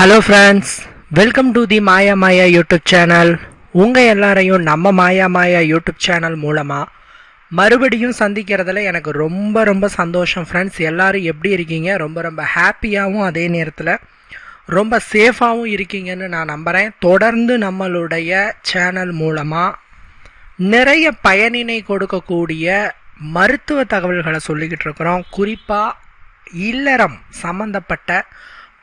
Hello friends welcome to the Maya Maya YouTube channel உங்கள் எல்லாரையும் நம்ம மாயா மாயா யூடியூப் சேனல் மூலமாக மறுபடியும் சந்திக்கிறதுல எனக்கு ரொம்ப ரொம்ப சந்தோஷம் ஃப்ரெண்ட்ஸ் எல்லோரும் எப்படி இருக்கீங்க? ரொம்ப ரொம்ப ஹாப்பியாகவும் அதே நேரத்தில் ரொம்ப சேஃபாகவும் இருக்கீங்கன்னு நான் நம்புகிறேன் தொடர்ந்து நம்மளுடைய சேனல் மூலமாக நிறைய பயனினை கொடுக்கக்கூடிய மருத்துவ தகவல்களை சொல்லிக்கிட்டு இருக்கிறோம். குறிப்பாக இல்லறம் சம்மந்தப்பட்ட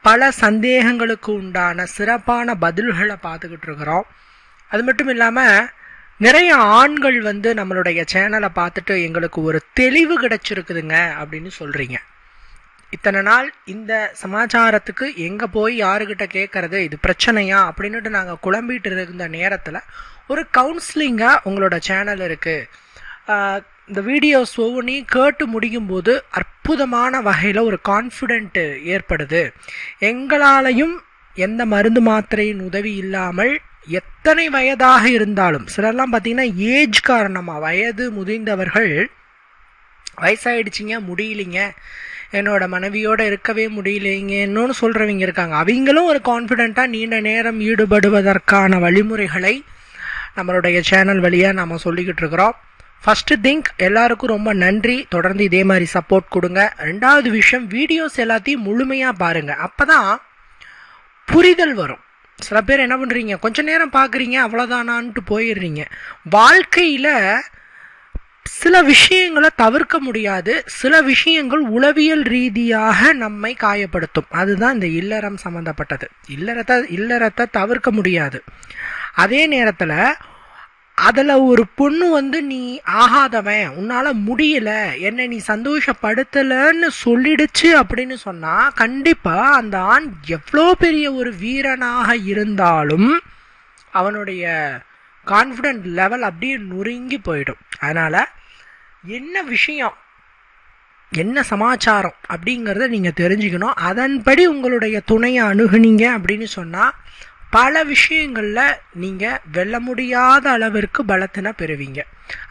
பல சந்தேகங்களுக்கு உண்டான சிறப்பான பதில்களை பார்த்துக்கிட்டு இருக்கிறோம் அது மட்டும் இல்லாமல் நிறைய ஆண்கள் வந்து நம்மளுடைய சேனலை பார்த்துட்டு எங்களுக்கு ஒரு தெளிவு கிடச்சிருக்குதுங்க அப்படின்னு சொல்கிறீங்க இத்தனை நாள் இந்த சமாச்சாரத்துக்கு எங்கே போய் யாருக்கிட்ட கேட்குறது இது பிரச்சனையா அப்படின்னுட்டு நாங்கள் குழம்பிட்டு இருந்த நேரத்தில் ஒரு கவுன்சிலிங்காக உங்களோட சேனல் இருக்குது இந்த வீடியோஸ் ஒவ்வொன்றையும் கேட்டு முடியும் போது அற்புதமான வகையில் ஒரு கான்ஃபிடென்ட்டு ஏற்படுது. எங்களாலையும் எந்த மருந்து மாத்திரையின் உதவி இல்லாமல் எத்தனை வயதாக இருந்தாலும் சிலர்லாம் பார்த்திங்கன்னா ஏஜ் காரணமாக வயது முதிர்ந்தவர்கள் வயசாயிடுச்சிங்க முடியலைங்க என்னோட மனைவியோட இருக்கவே முடியலைங்கன்னு சொல்கிறவங்க இருக்காங்க. அவங்களும் ஒரு கான்ஃபிடெண்ட்டாக நீண்ட நேரம் ஈடுபடுவதற்கான வழிமுறைகளை நம்மளுடைய சேனல் வழியாக நாம் சொல்லிக்கிட்டு இருக்கிறோம். ஃபஸ்ட்டு திங்க் எல்லாருக்கும் ரொம்ப நன்றி. தொடர்ந்து இதே மாதிரி சப்போர்ட் கொடுங்க. ரெண்டாவது விஷயம் வீடியோஸ் எல்லாத்தையும் முழுமையாக பாருங்கள் அப்போ தான் புரிதல் வரும். சில பேர் என்ன பண்ணுறீங்க கொஞ்ச நேரம் பார்க்குறீங்க அவ்வளோதானான்ட்டு போயிடுறீங்க. வாழ்க்கையில் சில விஷயங்களை தவிர்க்க முடியாது. சில விஷயங்கள் உளவியல் ரீதியாக நம்மை காயப்படுத்தும். அதுதான் இந்த இல்லறம் சம்மந்தப்பட்டது இல்லறத்தை இல்லறத்தை தவிர்க்க முடியாது. அதே நேரத்தில் அதில் ஒரு பொண்ணு வந்து நீ ஆகாதவன் உன்னால் முடியல என்னை நீ சந்தோஷப்படுத்தலைன்னு சொல்லிடுச்சு அப்படின்னு சொன்னால் கண்டிப்பாக அந்த ஆண் எவ்வளோ பெரிய ஒரு வீரனாக இருந்தாலும் அவனுடைய கான்ஃபிடென்ட் லெவல் அப்படியே நொறுங்கி போயிடும். அதனால் என்ன விஷயம் என்ன சமாச்சாரம் அப்படிங்கிறத நீங்கள் தெரிஞ்சுக்கணும். அதன்படி உங்களுடைய துணையை அணுகுனீங்க அப்படின்னு சொன்னால் பல விஷயங்களில் நீங்கள் வெல்ல முடியாத அளவிற்கு பலத்தினை பெறுவீங்க.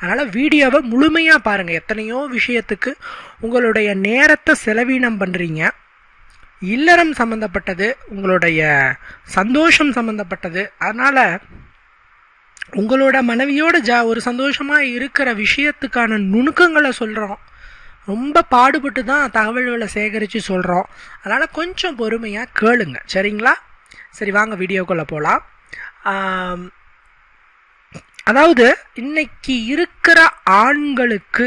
அதனால் வீடியோவை முழுமையாக பாருங்கள் எத்தனையோ விஷயத்துக்கு உங்களுடைய நேரத்தை செலவீனம் பண்ணுறீங்க இல்லறம் சம்மந்தப்பட்டது உங்களுடைய சந்தோஷம் சம்மந்தப்பட்டது அதனால் உங்களோட மனைவியோட ஜா ஒரு சந்தோஷமாக இருக்கிற விஷயத்துக்கான நுணுக்கங்களை சொல்கிறோம் ரொம்ப பாடுபட்டு தான் தகவல்களை சேகரித்து சொல்கிறோம் அதனால் கொஞ்சம் பொறுமையாக கேளுங்க. சரிங்களா? சரி வாங்க வீடியோக்குள்ளே போகலாம் அதாவது இன்னைக்கு இருக்கிற ஆண்களுக்கு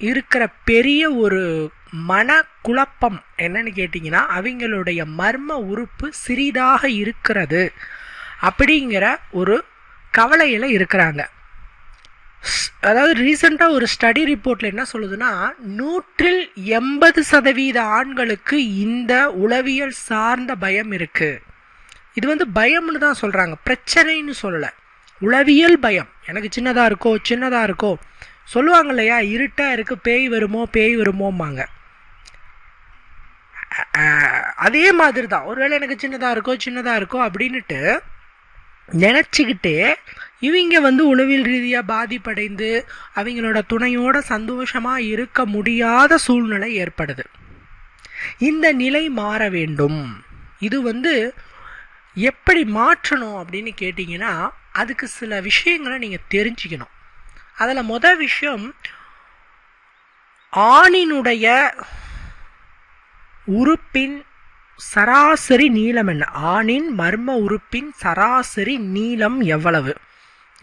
இருக்கிற பெரிய ஒரு மன குழப்பம் என்னன்னு கேட்டிங்கன்னா அவங்களுடைய மர்ம உறுப்பு சிறிதாக இருக்கிறது அப்படிங்கிற ஒரு கவலையில் இருக்கிறாங்க. அதாவது ரீசெண்டாக ஒரு ஸ்டடி ரிப்போர்ட்டில் என்ன சொல்லுதுன்னா நூற்றில் எண்பது சதவீத ஆண்களுக்கு இந்த உளவியல் சார்ந்த பயம் இருக்குது இது வந்து பயம்னு தான் சொல்கிறாங்க பிரச்சனைன்னு சொல்லலை. உளவியல் பயம். எனக்கு சின்னதாக இருக்கோ சின்னதாக இருக்கோ. சொல்லுவாங்க இல்லையா? இருட்டாக இருக்குது பேய் வருமோ பேய் வருமோம்பாங்க. அதே மாதிரி தான் ஒருவேளை எனக்கு சின்னதாக இருக்கோ சின்னதாக இருக்கோ அப்படின்ட்டு நினச்சிக்கிட்டே இவங்க வந்து உளவியல் ரீதியாக பாதிப்படைந்து அவங்களோட துணையோட சந்தோஷமாக இருக்க முடியாத சூழ்நிலை ஏற்படுது. இந்த நிலை மாற வேண்டும். இது வந்து எப்படி மாற்றணும் அப்படின்னு கேட்டிங்கன்னா அதுக்கு சில விஷயங்களை நீங்கள் தெரிஞ்சுக்கணும். அதில் மொதல் விஷயம் ஆணினுடைய உறுப்பின் சராசரி நீளம் என்ன? ஆணின் மர்ம உறுப்பின் சராசரி நீளம் எவ்வளவு?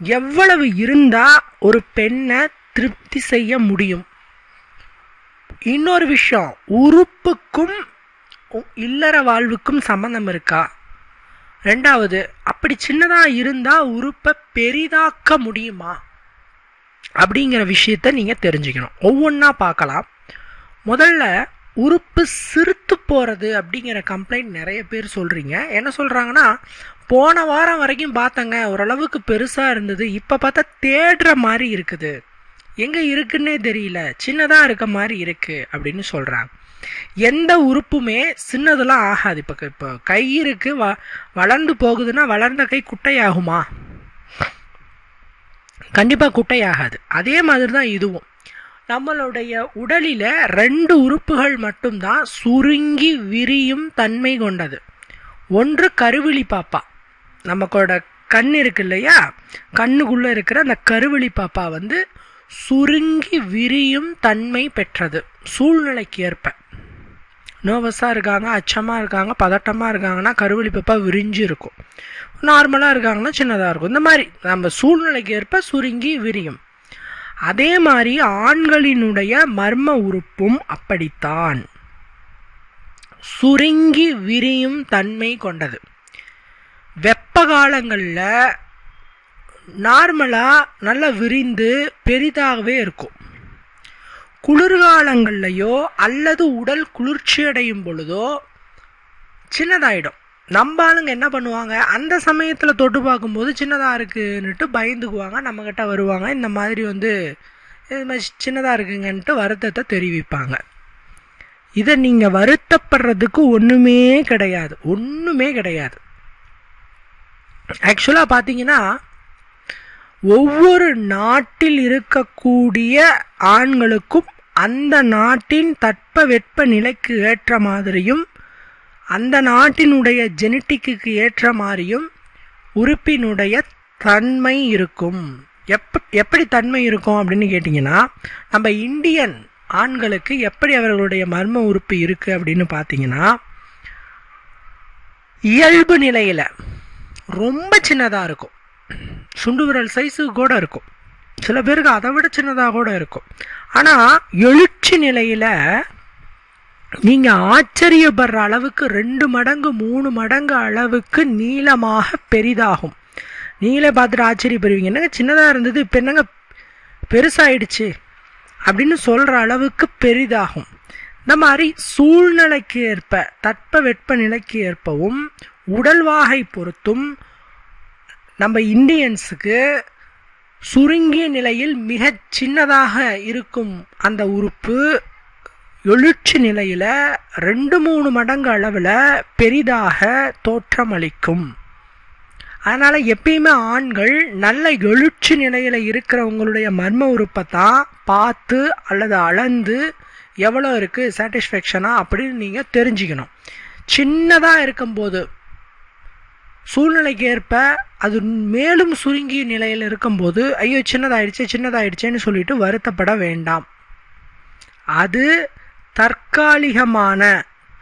எவ்வளவு இருந்தால் ஒரு பெண்ணை திருப்தி செய்ய முடியும்? இன்னொரு விஷயம் உறுப்புக்கும் இல்லற வாழ்வுக்கும் சம்மந்தம் இருக்கா? ரெண்டாவது அப்படி சின்னதாக இருந்தால் உறுப்பை பெரிதாக்க முடியுமா? அப்படிங்கிற விஷயத்த நீங்கள் தெரிஞ்சுக்கணும். ஒவ்வொன்றா பார்க்கலாம். முதல்ல உறுப்பு சிறுத்து போகிறது அப்படிங்கிற கம்ப்ளைண்ட் நிறைய பேர் சொல்கிறீங்க என்ன சொல்கிறாங்கன்னா போன வாரம் வரைக்கும் பார்த்தங்க ஓரளவுக்கு பெருசாக இருந்தது. இப்போ பார்த்தா தேடுற மாதிரி இருக்குது. எங்கே இருக்குன்னே தெரியல. சின்னதாக இருக்க மாதிரி இருக்குது அப்படின்னு சொல்கிறாங்க எந்த உறுப்புமே சின்னதெல்லாம் ஆகாது. இப்போ இப்போ கை இருக்கு வ வளர்ந்து போகுதுன்னா வளர்ந்த கை குட்டையாகுமா? கண்டிப்பாக குட்டையாகாது. அதே மாதிரி தான் இதுவும். நம்மளுடைய உடலில் ரெண்டு உறுப்புகள் மட்டும்தான் சுருங்கி விரியும் தன்மை கொண்டது. ஒன்று கருவிழி பாப்பா. நமக்கோட கண் இருக்கு இல்லையா? கண்ணுக்குள்ளே இருக்கிற அந்த கருவிழி பாப்பா வந்து சுருங்கி விரியும் தன்மை பெற்றது. சூழ்நிலைக்கு ஏற்ப. நர்வஸாக இருக்காங்க அச்சமாக இருக்காங்க பதட்டமாக இருக்காங்கன்னா கருவழிப்பப்பாக விரிஞ்சு இருக்கும். நார்மலாக இருக்காங்கன்னா சின்னதாக இருக்கும். இந்த மாதிரி நம்ம சூழ்நிலைக்கு ஏற்ப சுருங்கி விரியும். அதே மாதிரி ஆண்களினுடைய மர்ம உறுப்பும் அப்படித்தான். சுருங்கி விரியும் தன்மை கொண்டது. வெப்ப காலங்களில் நார்மலாக நல்லா விரிந்து பெரிதாகவே இருக்கும். குளிர்காலங்கள்லையோ அல்லது உடல் குளிர்ச்சி அடையும் பொழுதோ சின்னதாயிடும். நம்ம ஆளுங்க என்ன பண்ணுவாங்க? அந்த சமயத்தில் தொட்டு பார்க்கும்போது சின்னதாக இருக்குன்னுட்டு பயந்துக்குவாங்க. நம்மக்கிட்ட வருவாங்க. இந்த மாதிரி வந்து இது மாதிரி சின்னதாக இருக்குங்கன்ட்டு வருத்தத்தை தெரிவிப்பாங்க. இதை நீங்கள் வருத்தப்படுறதுக்கு ஒன்றுமே கிடையாது. ஒன்றுமே கிடையாது. ஆக்சுவலாக பார்த்தீங்கன்னா ஒவ்வொரு நாட்டில் இருக்கக்கூடிய ஆண்களுக்கும் அந்த நாட்டின் தட்ப வெப்ப நிலைக்கு ஏற்ற மாதிரியும் அந்த நாட்டினுடைய ஜெனட்டிக்கு ஏற்ற மாதிரியும் உறுப்பினுடைய தன்மை இருக்கும். எப் எப்படி தன்மை இருக்கும் அப்படின்னு கேட்டிங்கன்னா நம்ம இந்தியன் ஆண்களுக்கு எப்படி அவர்களுடைய மர்ம உறுப்பு இருக்குது அப்படின்னு பார்த்தீங்கன்னா இயல்பு நிலையில் ரொம்ப சின்னதாக இருக்கும். சுண்டு விரல் சைஸு கூட இருக்கும். சில பேருக்கு அதை விட சின்னதாக கூட இருக்கும். ஆனால் எழுச்சி நிலையில் நீங்கள் ஆச்சரியப்படுற அளவுக்கு ரெண்டு மடங்கு மூணு மடங்கு அளவுக்கு நீளமாக பெரிதாகும். நீங்களே பார்த்துட்டு ஆச்சரியப்படுவீங்க. என்னங்க சின்னதாக இருந்தது இப்போ என்னங்க பெருசாயிடுச்சு அப்படின்னு சொல்கிற அளவுக்கு பெரிதாகும். இந்த மாதிரி சூழ்நிலைக்கு ஏற்ப தட்ப வெப்ப நிலைக்கு ஏற்பவும் உடல்வாகை பொறுத்தும் நம்ம இந்தியன்ஸுக்கு சுருங்கிய நிலையில் மிகச் சின்னதாக இருக்கும் அந்த உறுப்பு எழுச்சி நிலையில் ரெண்டு மூணு மடங்கு அளவில் பெரிதாக தோற்றம் அளிக்கும் அதனால் எப்பயுமே ஆண்கள் நல்ல எழுச்சி நிலையில் இருக்கிறவங்களுடைய மர்ம உறுப்பை தான் பார்த்து அல்லது அளந்து எவ்வளோ இருக்குது சாட்டிஸ்ஃபேக்ஷனாக அப்படின்னு நீங்கள் தெரிஞ்சுக்கணும். சின்னதாக இருக்கும்போது சூழ்நிலைக்கு ஏற்ப அது மேலும் சுருங்கிய நிலையில் இருக்கும்போது ஐயோ சின்னதாயிடுச்சு சின்னதாயிடுச்சேன்னு சொல்லிட்டு வருத்தப்பட வேண்டாம். அது தற்காலிகமான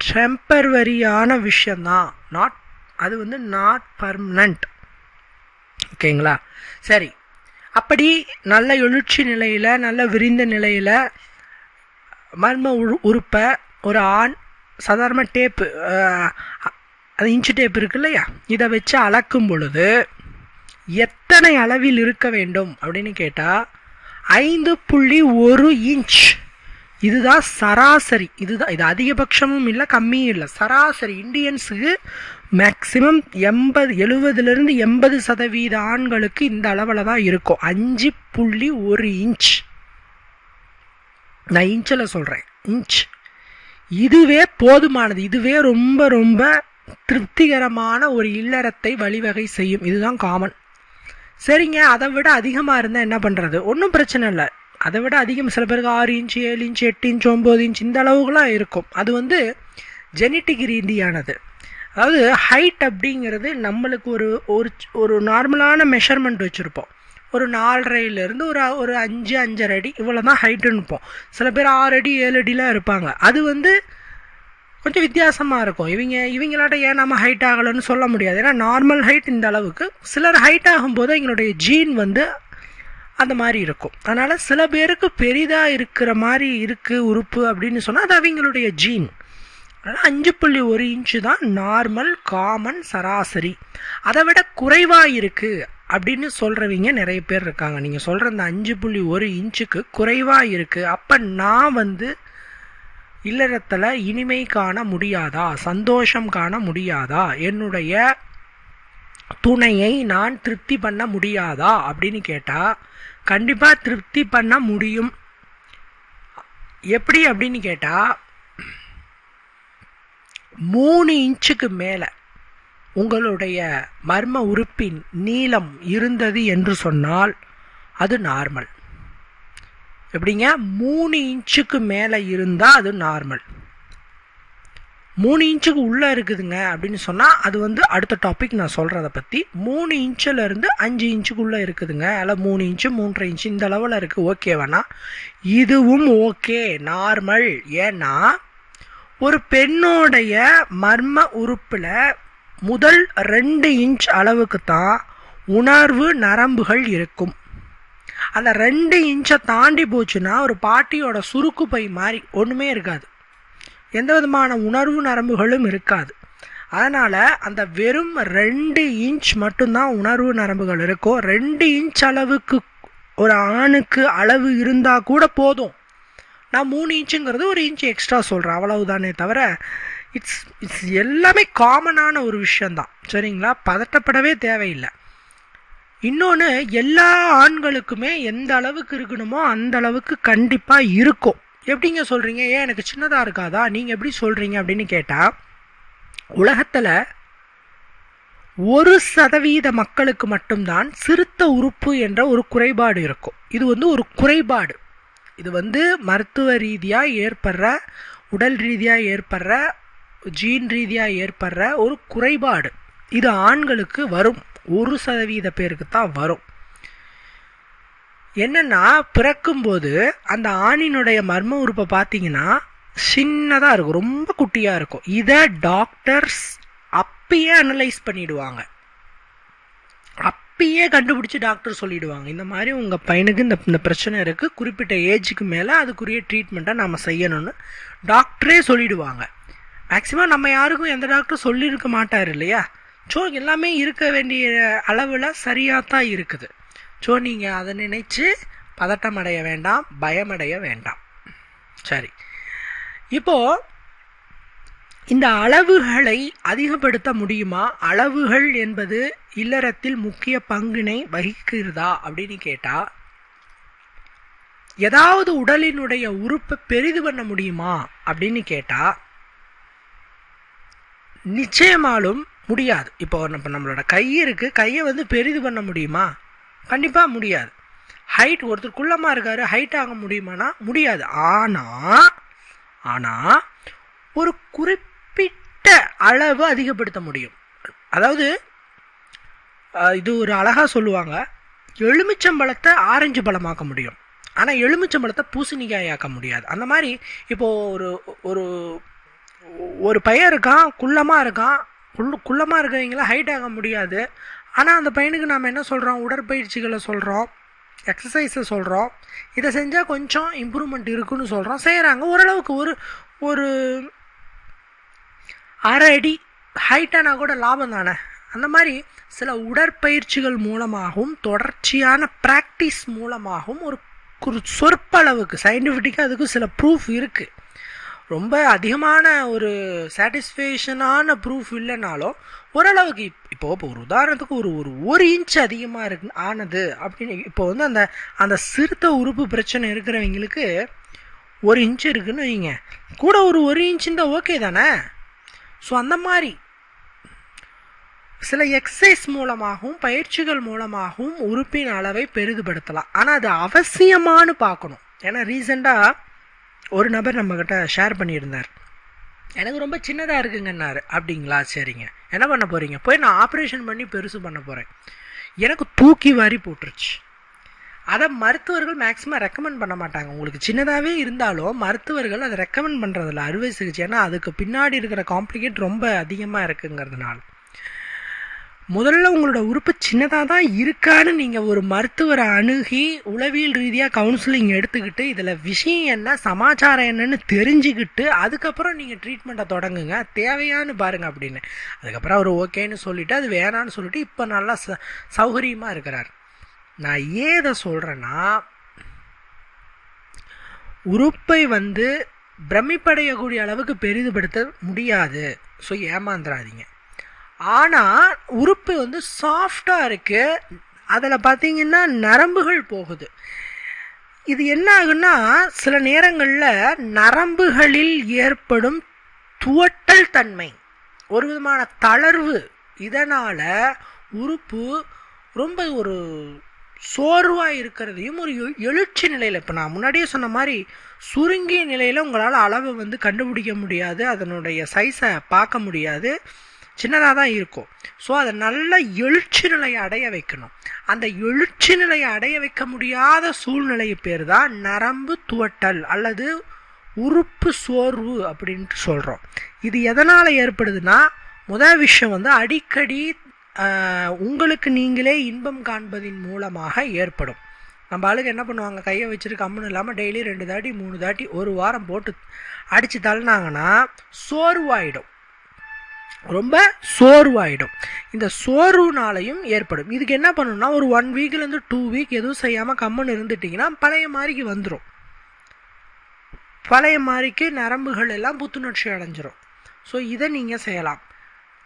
டெம்பரவரியான விஷயந்தான். நாட் அது வந்து நாட் பர்மனண்ட் ஓகேங்களா? சரி. அப்படி நல்ல எழுச்சி நிலையில் நல்ல விரிந்த நிலையில் மர்ம உரு உறுப்பை ஒரு ஆண் சாதாரண டேப்பு அது இன்ச்சு டேப் இருக்கு இல்லையா இதை வச்சு அளக்கும் பொழுது எத்தனை அளவில் இருக்க வேண்டும் அப்படின்னு கேட்டால் ஐந்து புள்ளி ஒரு இன்ச் இதுதான் சராசரி. இதுதான் இது அதிகபட்சமும் இல்லை கம்மியும் இல்லை. சராசரி இந்தியன்ஸுக்கு மேக்சிமம் எண்பது எழுபதுலேருந்து எண்பது சதவீத ஆண்களுக்கு இந்த அளவில் தான் இருக்கும். அஞ்சு புள்ளி ஒரு இன்ச் நான் இன்ச்சில் சொல்கிறேன் இன்ச் இதுவே போதுமானது. இதுவே ரொம்ப ரொம்ப திருப்திகரமான ஒரு இல்லறத்தை வழிவகை செய்யும். இதுதான் காமன் சரிங்க அதை விட அதிகமாக இருந்தால் என்ன பண்ணுறது ஒன்றும் பிரச்சனை இல்லை. அதை விட அதிகம் சில பேருக்கு ஆறு இன்ச்சு ஏழு இன்ச்சு எட்டு இன்ச்சு ஒம்பது இன்ச் இந்த அளவுக்குலாம் இருக்கும். அது வந்து ஜெனட்டிக் ரீதியானது. அதாவது ஹைட் அப்படிங்கிறது நம்மளுக்கு ஒரு ஒரு ஒரு நார்மலான மெஷர்மெண்ட் வச்சுருப்போம். ஒரு நாலரையிலேருந்து ஒரு ஒரு அஞ்சு அஞ்சரை அடி இவ்வளோ தான் ஹைட்டுன்னு இருப்போம். சில பேர் ஆறு அடி ஏழு அடிலாம் இருப்பாங்க. அது வந்து கொஞ்சம் வித்தியாசமாக இருக்கும். இவங்க இவங்களாட்ட ஏன் நம்ம ஹைட் ஆகலைன்னு சொல்ல முடியாது. ஏன்னா நார்மல் ஹைட் இந்த அளவுக்கு சிலர் ஹைட் ஆகும்போது எங்களுடைய ஜீன் வந்து அந்த மாதிரி இருக்கும். அதனால் சில பேருக்கு பெரிதாக இருக்கிற மாதிரி இருக்குது உறுப்பு அப்படின்னு சொன்னால் அது அவங்களுடைய ஜீன் அதனால் அஞ்சு புள்ளி ஒரு இன்ச்சு தான் நார்மல் காமன் சராசரி. அதை விட குறைவாக இருக்குது அப்படின்னு சொல்கிறவங்க நிறைய பேர் இருக்காங்க. நீங்கள் சொல்கிற அந்த அஞ்சு புள்ளி ஒரு இன்ச்சுக்கு குறைவாக இருக்குது அப்போ நான் வந்து இல்லறத்தில் இனிமை காண முடியாதா? சந்தோஷம் காண முடியாதா? என்னுடைய துணையை நான் திருப்தி பண்ண முடியாதா? அப்படின்னு கேட்டால் கண்டிப்பாக திருப்தி பண்ண முடியும். எப்படி அப்படின்னு கேட்டால் மூணு இன்ச்சுக்கு மேலே உங்களுடைய மர்ம உறுப்பின் நீளம் இருந்தது என்று சொன்னால் அது நார்மல் எப்படிங்க? மூணு இன்ச்சுக்கு மேலே இருந்தால் அது நார்மல் மூணு இன்ச்சுக்கு உள்ளே இருக்குதுங்க அப்படின்னு சொன்னால் அது வந்து அடுத்த டாபிக் நான் சொல்கிறத பற்றி மூணு இன்ச்சிலேருந்து அஞ்சு இன்ச்சுக்குள்ளே இருக்குதுங்க. அல்ல மூணு இன்ச்சு மூன்றரை இன்ச்சு இந்த லெவலில் இருக்குது ஓகே வேணா இதுவும் ஓகே நார்மல் ஏன்னா ஒரு பெண்ணோடைய மர்ம உறுப்பில் முதல் ரெண்டு இன்ச் அளவுக்கு தான் உணர்வு நரம்புகள் இருக்கும். அந்த ரெண்டு இன்ச்சை தாண்டி போச்சுன்னா ஒரு பாட்டியோட சுருக்கு பை மாதிரி ஒன்றுமே இருக்காது. எந்த விதமான உணர்வு நரம்புகளும் இருக்காது. அதனால் அந்த வெறும் ரெண்டு இன்ச் மட்டும்தான் உணர்வு நரம்புகள் இருக்கும். ரெண்டு இன்ச் அளவுக்கு ஒரு ஆணுக்கு அளவு இருந்தால் கூட போதும். நான் மூணு இன்ச்சுங்கிறது ஒரு இன்ச் எக்ஸ்ட்ரா சொல்கிறேன் அவ்வளவுதானே தவிர இட்ஸ் இட்ஸ் எல்லாமே காமனான ஒரு விஷயந்தான் சரிங்களா? பதட்டப்படவே தேவையில்லை. இன்னொன்று எல்லா ஆண்களுக்குமே எந்த அளவுக்கு இருக்கணுமோ அந்த அளவுக்கு கண்டிப்பாக இருக்கும். எப்படிங்க சொல்கிறீங்க ஏன் எனக்கு சின்னதாக இருக்காதா? நீங்கள் எப்படி சொல்கிறீங்க அப்படின்னு கேட்டால் உலகத்தில் ஒரு சதவீத மக்களுக்கு மட்டும்தான் சிறுத்த உறுப்பு என்ற ஒரு குறைபாடு இருக்கும். இது வந்து ஒரு குறைபாடு. இது வந்து மருத்துவ ரீதியாக ஏற்படுற உடல் ரீதியாக ஏற்படுற ஜீன் ரீதியாக ஏற்படுற ஒரு குறைபாடு. இது ஆண்களுக்கு வரும். ஒரு சதவீத பேருக்கு தான் வரும். என்னென்னா பிறக்கும்போது அந்த ஆணினுடைய மர்ம உறுப்பை பார்த்தீங்கன்னா சின்னதாக இருக்கும் ரொம்ப குட்டியாக இருக்கும். இதை டாக்டர்ஸ் அப்பயே அனலைஸ் பண்ணிடுவாங்க. அப்பயே கண்டுபிடிச்சி டாக்டர் சொல்லிடுவாங்க. இந்த மாதிரி உங்கள் பையனுக்கு இந்த இந்த பிரச்சனை இருக்குது குறிப்பிட்ட ஏஜுக்கு மேலே அதுக்குரிய ட்ரீட்மெண்ட்டை நம்ம செய்யணும்னு டாக்டரே சொல்லிடுவாங்க. மேக்ஸிமம் நம்ம யாருக்கும் எந்த டாக்டரும் சொல்லியிருக்க மாட்டார் இல்லையா? ஸோ எல்லாமே இருக்க வேண்டிய அளவில் சரியாக தான் இருக்குது. ஸோ நீங்கள் அதை நினைச்சு பதட்டம் அடைய வேண்டாம் பயமடைய வேண்டாம். சரி. இப்போ இந்த அளவுகளை அதிகப்படுத்த முடியுமா? அளவுகள் என்பது இல்லறத்தில் முக்கிய பங்கினை வகிக்கிறதா அப்படின்னு கேட்டால் ஏதாவது உடலினுடைய உறுப்பை பெரிது பண்ண முடியுமா அப்படின்னு கேட்டால் நிச்சயமாலும் முடியாது. இப்போ நம்ம நம்மளோட கை இருக்குது கையை வந்து பெரிது பண்ண முடியுமா? கண்டிப்பாக முடியாது. ஹைட் ஒருத்தர் குள்ளமாக இருக்கார் ஹைட் ஆக முடியுமானா? முடியாது. ஆனால் ஆனால் ஒரு குறிப்பிட்ட அளவு அதிகப்படுத்த முடியும். அதாவது இது ஒரு அழகாக சொல்லுவாங்க. எலுமிச்சம்பழத்தை ஆரஞ்சு பழமாக்க முடியும். ஆனால் எலுமிச்சம்பழத்தை பூசணிக்காயாக்க முடியாது. அந்த மாதிரி இப்போ ஒரு ஒரு ஒரு பையன் இருக்கான் குள்ளமாக இருக்கான் குள்ள குள்ளமாக இருக்கிறவங்கள ஹைட் ஆக முடியாது. ஆனால் அந்த பையனுக்கு நாம் என்ன சொல்கிறோம் உடற்பயிற்சிகளை சொல்கிறோம் எக்ஸசைஸை சொல்கிறோம் இதை செஞ்சால் கொஞ்சம் இம்ப்ரூவ்மெண்ட் இருக்குன்னு சொல்கிறோம் செய்கிறாங்க ஓரளவுக்கு ஒரு ஒரு அரை அடி ஹைட்டானா கூட லாபம் தானே? அந்த மாதிரி சில உடற்பயிற்சிகள் மூலமாகவும் தொடர்ச்சியான ப்ராக்டிஸ் மூலமாகவும் ஒரு சொற்பளவுக்கு சயின்டிஃபிக்காக அதுக்கு சில ப்ரூஃப் இருக்குது ரொம்ப அதிகமான ஒரு சாட்டிஸ்ஃபேக்ஷனான ப்ரூஃப் இல்லைனாலும் ஓரளவுக்கு இப்போ இப்போ ஒரு உதாரணத்துக்கு ஒரு ஒரு ஒரு இன்ச் அதிகமாக இருக்கு ஆனது அப்படின்னு இப்போ வந்து அந்த அந்த சிறுத்த உறுப்பு பிரச்சனை இருக்கிறவங்களுக்கு ஒரு இன்ச் இருக்குன்னு வைங்க. கூட ஒரு ஒரு இன்ச் இருந்தால் ஓகே தானே? ஸோ அந்த மாதிரி சில எக்ஸசைஸ் மூலமாகவும் பயிற்சிகள் மூலமாகவும் உறுப்பின் அளவை பெரிதுபடுத்தலாம். ஆனால் அது அவசியமானு பார்க்கணும். ஏன்னா ரீசெண்டாக ஒரு நபர் நம்மக்கிட்ட ஷேர் பண்ணியிருந்தார். எனக்கு ரொம்ப சின்னதாக இருக்குங்கன்னாரு. அப்படிங்களா? சரிங்க. என்ன பண்ண போகிறீங்க போய் நான் ஆப்ரேஷன் பண்ணி பெருசு பண்ண போகிறேன் எனக்கு தூக்கி வாரி போட்டுருச்சு. அதை மருத்துவர்கள் மேக்ஸிமம் ரெக்கமெண்ட் பண்ண மாட்டாங்க. உங்களுக்கு சின்னதாகவே இருந்தாலும் மருத்துவர்கள் அதை ரெக்கமெண்ட் பண்ணுறதில்ல அறுவை சிகிச்சை ஏன்னா அதுக்கு பின்னாடி இருக்கிற காம்ப்ளிகேட் ரொம்ப அதிகமாக இருக்குங்கிறதுனால. முதல்ல உங்களோட உறுப்பு சின்னதாக தான் இருக்கான்னு நீங்கள் ஒரு மருத்துவரை அணுகி உளவியல் ரீதியாக கவுன்சிலிங் எடுத்துக்கிட்டு இதில் விஷயம் என்ன சமாச்சாரம் என்னன்னு தெரிஞ்சுக்கிட்டு அதுக்கப்புறம் நீங்கள் ட்ரீட்மெண்ட்டை தொடங்குங்க. தேவையான்னு பாருங்க அப்படின்னு. அதுக்கப்புறம் அவர் ஓகேன்னு சொல்லிட்டு அது வேணான்னு சொல்லிட்டு இப்போ நல்லா ச சௌகரியமாக இருக்கிறார். நான் ஏன் இதை சொல்கிறேன்னா உறுப்பை வந்து பிரமிப்படையக்கூடிய அளவுக்கு பெரிதுபடுத்த முடியாது. ஸோ ஏமாந்துடாதீங்க ஆனால் உறுப்பு வந்து சாஃப்டாக இருக்குது அதில் பார்த்தீங்கன்னா நரம்புகள் போகுது. இது என்ன ஆகுன்னா சில நேரங்களில் நரம்புகளில் ஏற்படும் துவட்டல் தன்மை. ஒரு விதமான தளர்வு. இதனால் உறுப்பு ரொம்ப ஒரு சோர்வாக இருக்கிறதையும் ஒரு எழுச்சி நிலையில் இப்போ நான் முன்னாடியே சொன்ன மாதிரி சுருங்கிய நிலையில் உங்களால் அளவை வந்து கண்டுபிடிக்க முடியாது. அதனுடைய சைஸை பார்க்க முடியாது. சின்னதாக தான் இருக்கும். ஸோ அதை நல்ல எழுச்சி நிலையை அடைய வைக்கணும். அந்த எழுச்சி நிலையை அடைய வைக்க முடியாத சூழ்நிலை பேர் தான் நரம்பு துவட்டல் அல்லது உறுப்பு சோர்வு அப்படின்ட்டு சொல்கிறோம் இது எதனால் ஏற்படுதுன்னா முதல் விஷயம் வந்து அடிக்கடி உங்களுக்கு நீங்களே இன்பம் காண்பதின் மூலமாக ஏற்படும். நம்ம ஆளுக்கு என்ன பண்ணுவாங்க? கையை வச்சுட்டு கம்முன்னு இல்லாமல் டெய்லி ரெண்டு தாட்டி மூணு தாட்டி ஒரு வாரம் போட்டு அடித்து தள்ளினாங்கன்னா சோர்வாயிடும். ரொம்ப சோர்வாயிடும். இந்த சோர்வுனாலையும் ஏற்படும். இதுக்கு என்ன பண்ணணும்னா ஒரு ஒன் வீக்லேருந்து டூ வீக் எதுவும் செய்யாமல் கம்முன்னு இருந்துட்டிங்கன்னா பழைய மாதிரிக்கு வந்துடும் பழைய மாதிரிக்கு நரம்புகள் எல்லாம் புத்துணர்ச்சி அடைஞ்சிரும். ஸோ இதை நீங்கள் செய்யலாம்.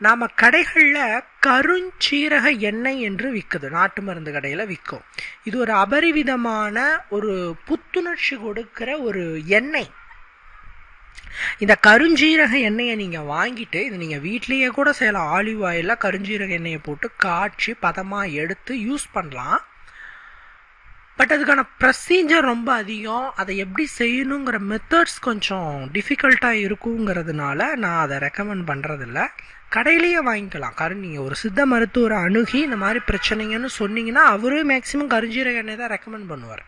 நாம் கடைகளில் கருஞ்சீரக எண்ணெய் என்று விற்குது நாட்டு மருந்து கடையில் விற்கும் இது ஒரு அபரிவிதமான ஒரு புத்துணர்ச்சி கொடுக்கிற ஒரு எண்ணெய். இந்த கருஞ்சீரக எண்ணெயை நீங்கள் வாங்கிட்டு இது நீங்கள் வீட்லேயே கூட செய்யலாம். ஆலிவ் ஆயிலில் கருஞ்சீரக எண்ணெயை போட்டு காய்ச்சி பதமாக எடுத்து யூஸ் பண்ணலாம். பட் அதுக்கான ப்ரொசீஜர் ரொம்ப அதிகம். அதை எப்படி செய்யணுங்கிற மெத்தட்ஸ் கொஞ்சம் டிஃபிகல்ட்டாக இருக்குங்கிறதுனால நான் அதை ரெக்கமெண்ட் பண்ணுறதில்ல கடையிலேயே வாங்கிக்கலாம். கரு நீங்கள் ஒரு சித்த மருத்துவரை அணுகி இந்த மாதிரி பிரச்சனைங்கன்னு சொன்னீங்கன்னா அவரே மேக்ஸிமம் கருஞ்சீரக எண்ணெய் தான் ரெக்கமெண்ட் பண்ணுவார்.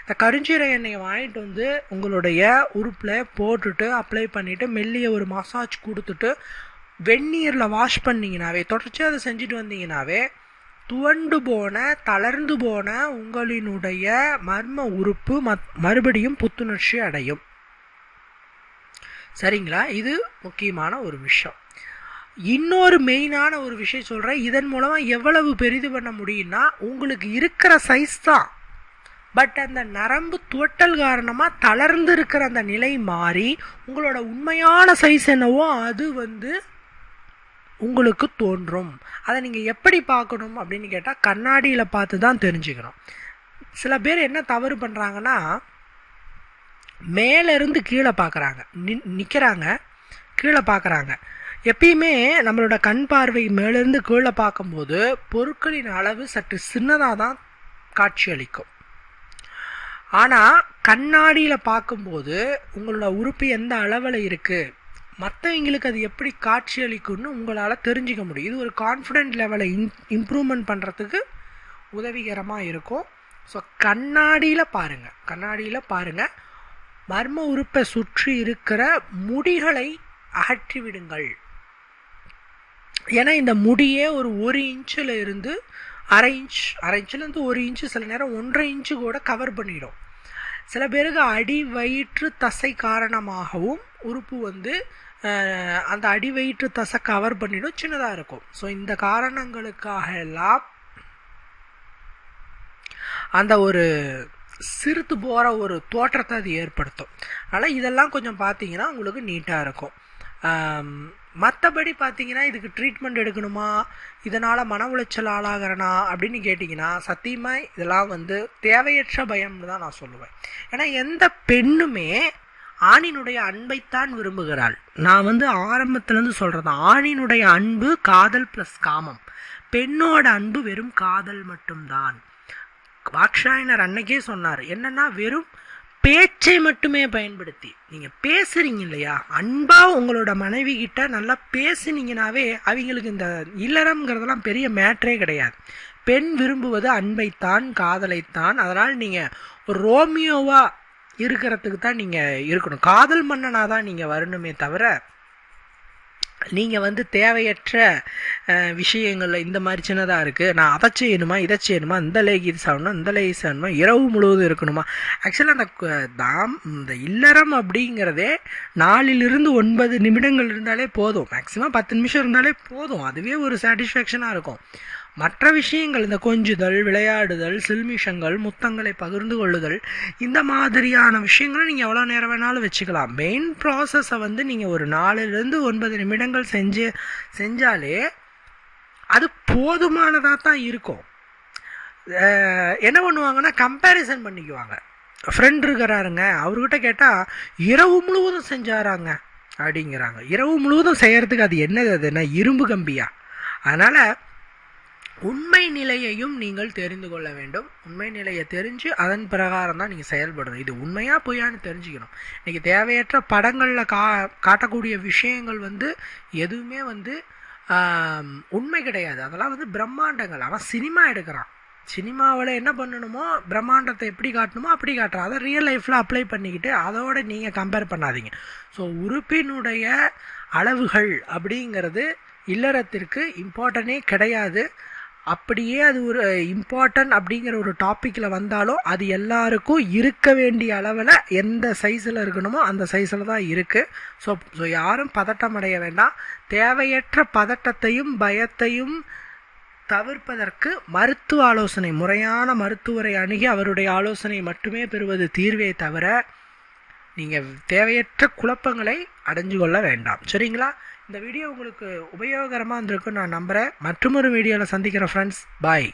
இந்த கருஞ்சீரக எண்ணெயை வாங்கிட்டு வந்து உங்களுடைய உறுப்பில் போட்டுட்டு அப்ளை பண்ணிவிட்டு மெல்லிய ஒரு மசாஜ் கொடுத்துட்டு வெந்நீரில் வாஷ் பண்ணிங்கனாவே தொடர்ச்சி அதை செஞ்சுட்டு வந்தீங்கனாவே துவண்டு போன தளர்ந்து போன உங்களினுடைய மர்ம உறுப்பு மத் மறுபடியும் புத்துணர்ச்சி அடையும். சரிங்களா? இது முக்கியமான ஒரு விஷயம். இன்னொரு மெயினான ஒரு விஷயம் சொல்கிறேன் இதன் மூலமாக எவ்வளவு பெரிது பண்ண முடியும்னா உங்களுக்கு இருக்கிற சைஸ் தான். பட் அந்த நரம்பு துவட்டல் காரணமாக தளர்ந்து இருக்கிற அந்த நிலை மாறி உங்களோட உண்மையான சைஸ் என்னவோ அது வந்து உங்களுக்கு தோன்றும். அதை நீங்கள் எப்படி பார்க்கணும் அப்படின்னு கேட்டால் கண்ணாடியில் பார்த்து தான் தெரிஞ்சுக்கணும். சில பேர் என்ன தவறு பண்ணுறாங்கன்னா மேலேருந்து கீழே பார்க்குறாங்க. நிற்கிறாங்க கீழே பார்க்குறாங்க. எப்பயுமே நம்மளோட கண் பார்வை மேலேருந்து கீழே பார்க்கும்போது பொருட்களின் அளவு சற்று சின்னதாக தான் காட்சியளிக்கும். ஆனால் கண்ணாடியில் பார்க்கும்போது உங்களோட உறுப்பு எந்த அளவில் இருக்குது மற்றவங்களுக்கு அது எப்படி காட்சியளிக்கும்னு உங்களால் தெரிஞ்சுக்க முடியும். இது ஒரு கான்ஃபிடென்ட் லெவலை இன் இம்ப்ரூவ்மெண்ட் பண்ணுறதுக்கு உதவிகரமாக இருக்கும். ஸோ கண்ணாடியில் பாருங்கள் கண்ணாடியில் பாருங்கள் மர்ம உறுப்பை சுற்றி இருக்கிற முடிகளை அகற்றி விடுங்கள் ஏன்னா இந்த முடியே ஒரு ஒரு இன்ச்சில் இருந்து அரை இன்ச் அரை இன்ச்சிலேருந்து ஒரு இன்ச்சு சில நேரம் ஒன்றரை இன்ச்சு கூட கவர் பண்ணிடும். சில பேருக்கு அடி வயிற்று தசை காரணமாகவும் உறுப்பு வந்து அந்த அடி வயிற்று தசை கவர் பண்ணிடும் சின்னதாக இருக்கும். ஸோ இந்த காரணங்களுக்காக எல்லாம் அந்த ஒரு சிறுத்து போகிற ஒரு தோற்றத்தை அது ஏற்படுத்தும். அதனால் இதெல்லாம் கொஞ்சம் பார்த்தீங்கன்னா உங்களுக்கு நீட்டாக இருக்கும். மற்றபடி பார்த்தீங்கன்னா இதுக்கு ட்ரீட்மெண்ட் எடுக்கணுமா? இதனால் மன உளைச்சல் ஆளாகிறனா? அப்படின்னு கேட்டிங்கன்னா சத்தியமாக இதெல்லாம் வந்து தேவையற்ற பயம்னு தான் நான் சொல்லுவேன். ஏன்னா எந்த பெண்ணுமே ஆணினுடைய அன்பைத்தான் விரும்புகிறாள். நான் வந்து ஆரம்பத்துலேருந்து சொல்கிறது ஆணினுடைய அன்பு காதல் ப்ளஸ் காமம். பெண்ணோட அன்பு வெறும் காதல் மட்டும்தான். வாக்ஷாயனர் அன்னைக்கே சொன்னார் என்னன்னா வெறும் பேச்சை மட்டுமே பயன்படுத்தி. நீங்கள் பேசுகிறீங்க இல்லையா? அன்பாக உங்களோட மனைவி கிட்ட நல்லா பேசுனீங்கனாவே அவங்களுக்கு இந்த இல்லறம்ங்கிறதெல்லாம் பெரிய மேட்ரே கிடையாது. பெண் விரும்புவது அன்பைத்தான் காதலைத்தான். அதனால் நீங்கள் ரோமியோவாக இருக்கிறதுக்கு தான் நீங்கள் இருக்கணும். காதல் மன்னனாக தான் நீங்கள் வரணுமே தவிர நீங்கள் வந்து தேவையற்ற விஷயங்களில் இந்த மாதிரி சின்னதாக இருக்குது நான் அதை செய்யணுமா இதை செய்யணுமா இந்த லேக் இது சாப்பிடணும் இந்த லேக் சாப்பிடணுமா இரவு முழுவதும் இருக்கணுமா? ஆக்சுவலாக அந்த தாம் இந்த இல்லறம் அப்படிங்கிறதே நாலிலிருந்து ஒன்பது நிமிடங்கள் இருந்தாலே போதும். மேக்ஸிமம் பத்து நிமிஷம் இருந்தாலே போதும். அதுவே ஒரு சாட்டிஸ்ஃபேக்ஷனாக இருக்கும். மற்ற விஷயங்கள் இந்த கொஞ்சுதல் விளையாடுதல் சில்மிஷங்கள் முத்தங்களை பகிர்ந்து கொள்ளுதல் இந்த மாதிரியான விஷயங்களை நீங்கள் எவ்வளோ நேரம் வேணாலும் வச்சுக்கலாம். மெயின் ப்ராசஸை வந்து நீங்கள் ஒரு நாலுலேருந்து ஒன்பது நிமிடங்கள் செஞ்சு செஞ்சாலே அது போதுமானதாக தான் இருக்கும். என்ன பண்ணுவாங்கன்னா கம்பேரிசன் பண்ணிக்குவாங்க. ஃப்ரெண்ட் இருக்கிறாருங்க அவர்கிட்ட கேட்டால் இரவு முழுவதும் செஞ்சாராங்க அப்படிங்கிறாங்க. இரவு முழுவதும் செய்கிறதுக்கு அது என்னது அது என்ன இரும்பு கம்பியா? அதனால் உண்மை நிலையையும் நீங்கள் தெரிந்து கொள்ள வேண்டும். உண்மை நிலையை தெரிஞ்சு அதன் பிரகாரம் தான் நீங்கள் செயல்படணும். இது உண்மையாக பொய்யான்னு தெரிஞ்சுக்கணும். இன்றைக்கி தேவையற்ற படங்களில் கா காட்டக்கூடிய விஷயங்கள் வந்து எதுவுமே வந்து உண்மை கிடையாது. அதெல்லாம் வந்து பிரம்மாண்டங்கள். அவன் சினிமா எடுக்கிறான். சினிமாவில் என்ன பண்ணணுமோ பிரம்மாண்டத்தை எப்படி காட்டணுமோ அப்படி காட்டுறான். அதை ரியல் லைஃப்பில் அப்ளை பண்ணிக்கிட்டு அதோட நீங்கள் கம்பேர் பண்ணாதீங்க. ஸோ உறுப்பினுடைய அளவுகள் அப்படிங்கிறது இல்லறத்திற்கு இம்பார்ட்டனே கிடையாது. அப்படியே அது ஒரு இம்பார்ட்டன்ட் அப்படிங்கிற ஒரு டாப்பிக்கில் வந்தாலும் அது எல்லாருக்கும் இருக்க வேண்டிய அளவில் எந்த சைஸில் இருக்கணுமோ அந்த சைஸில் தான் இருக்குது ஸோ ஸோ யாரும் பதட்டம் அடைய வேண்டாம். தேவையற்ற பதட்டத்தையும் பயத்தையும் தவிர்ப்பதற்கு மருத்துவ ஆலோசனை முறையான மருத்துவரை அணுகி அவருடைய ஆலோசனை மட்டுமே பெறுவது தீர்வே தவிர நீங்கள் தேவையற்ற குழப்பங்களை அடைஞ்சு கொள்ள வேண்டாம். சரிங்களா? இந்த வீடியோ உங்களுக்கு உபயோகரமாக இருந்திருக்குன்னு நான் நம்புகிறேன் மற்றொரு வீடியோவில் சந்திக்கிறேன் ஃப்ரெண்ட்ஸ் பாய்